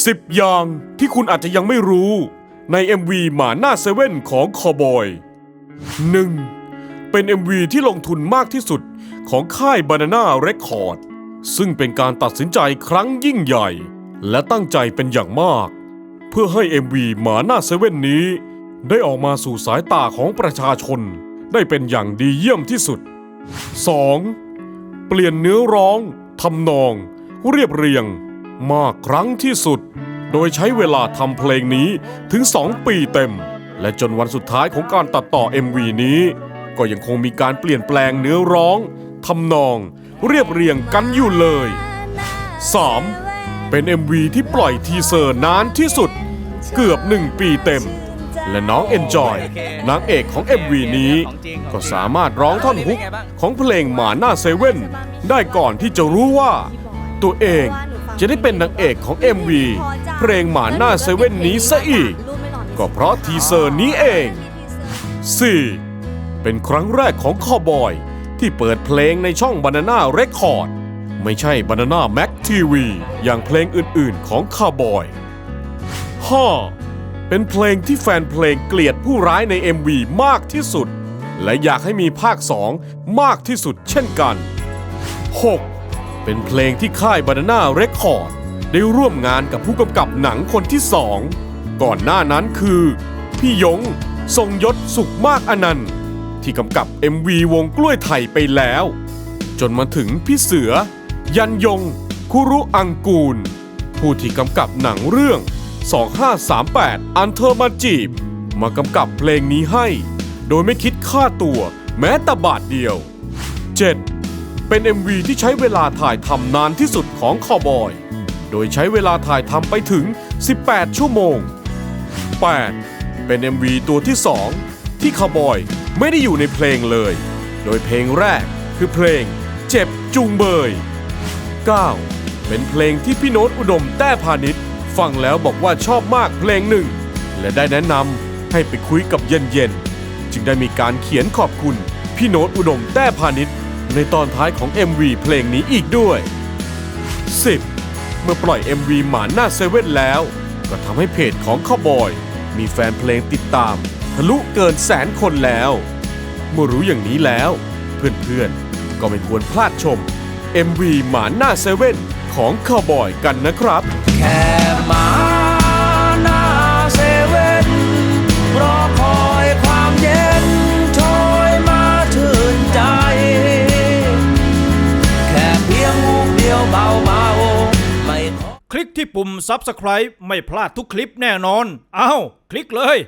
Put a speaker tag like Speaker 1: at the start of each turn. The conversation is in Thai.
Speaker 1: 10 อย่างที่คุณอาจจะยังไม่รู้ใน MV หมาหน้าเซเว่นของคอบอย 1. เป็น MV ที่ลงทุนมากที่สุดของค่าย Banana Record ซึ่งเป็นการตัดสินใจครั้งยิ่งใหญ่ และตั้งใจเป็นอย่างมาก เพื่อให้ MV หมาหน้าเซเว่นนี้ ได้ออกมาสู่สายตาของประชาชน ได้เป็นอย่างดีเยี่ยมที่สุด 2. เปลี่ยนเนื้อร้องทำนอง เรียบเรียง มากครั้งที่สุด โดยใช้เวลาทำเพลงนี้ถึง 2 ปีเต็ม และจนวันสุดท้ายของการตัดต่อ MV นี้ ก็ยังคงมีการเปลี่ยนแปลงเนื้อร้องทำนอง เรียบเรียงกันอยู่เลย 3. เป็น MV ที่ปล่อยทีเซอร์นานที่สุด เกือบ 1 ปีเต็ม และน้องเอนจอยนางเอกของ MV นี้ ก็สามารถร้องท่อนฮุกของเพลงหมาหน้าเซเว่นได้ก่อนที่จะรู้ว่า ตัวเอง จะได้เป็นนางเอกของ MV เพลงหมาหน้าเซเว่นนี้ซะอีก ก็เพราะทีเซอร์นี้เอง 4. เป็นครั้งแรกของคอบอย ที่เปิดเพลงในช่อง Banana Record ไม่ใช่ Banana Mac TV อย่างเพลงอื่นๆของคาวบอย 5. เป็นเพลงที่แฟนเพลงเกลียดผู้ร้ายใน MV มากที่สุด และอยากให้มีภาค 2 มากที่สุดเช่นกัน 6. เป็นเพลงที่ค่าย Banana Record ได้ร่วมงานกับผู้กำกับหนังคนที่สองก่อนหน้านั้นคือ พี่ยง ทรงยศสุขมากอนันต์ ที่กำกับ MV วงกล้วยไทยไปแล้ว จนมาถึงพี่เสือ ยันยง คุรุอังกูล ผู้ที่กำกับหนังเรื่อง 2538 อันเธอมาจีบ มากำกับเพลงนี้ให้ โดยไม่คิดค่าตัวแม้แต่บาทเดียว 7. เป็น MV ที่ใช้เวลาถ่ายทำนานที่สุดของคอบอย โดยใช้เวลาถ่ายทำไปถึง 18 ชั่วโมง 8. เป็น MV ตัวที่ 2 ที่คาวบอยไม่ได้อยู่ในเพลงเลย โดยเพลงแรกคือเพลงเจ็บจุงเบย 9. เป็นเพลงที่พี่โน้ตอุดมแต้พาณิชย์ฟังแล้วบอกว่าชอบมากเพลงหนึ่ง และได้แนะนำให้ไปคุยกับเย็นเย็นๆจึงได้มีการเขียนขอบคุณพี่โน้ตอุดมแต้พาณิชย์ ในตอนท้ายของ MV เพลงนี้อีกด้วย 10. เมื่อปล่อย MV หมาหน้าเซเว่นแล้ว ก็ทำให้เพจของข้าวบอย มีแฟนเพลงติดตาม ทะลุเกินแสนคนแล้ว เมื่อรู้อย่างนี้แล้ว เพื่อนๆ ก็ไม่ควรพลาดชม MV หมาหน้าเซเว่นของข้าวบอยกันนะครับ
Speaker 2: แค่มา
Speaker 3: ลิกที่ปุ่ม Subscribe ไม่พลาดทุกคลิปแน่นอน เอาคลิกเลย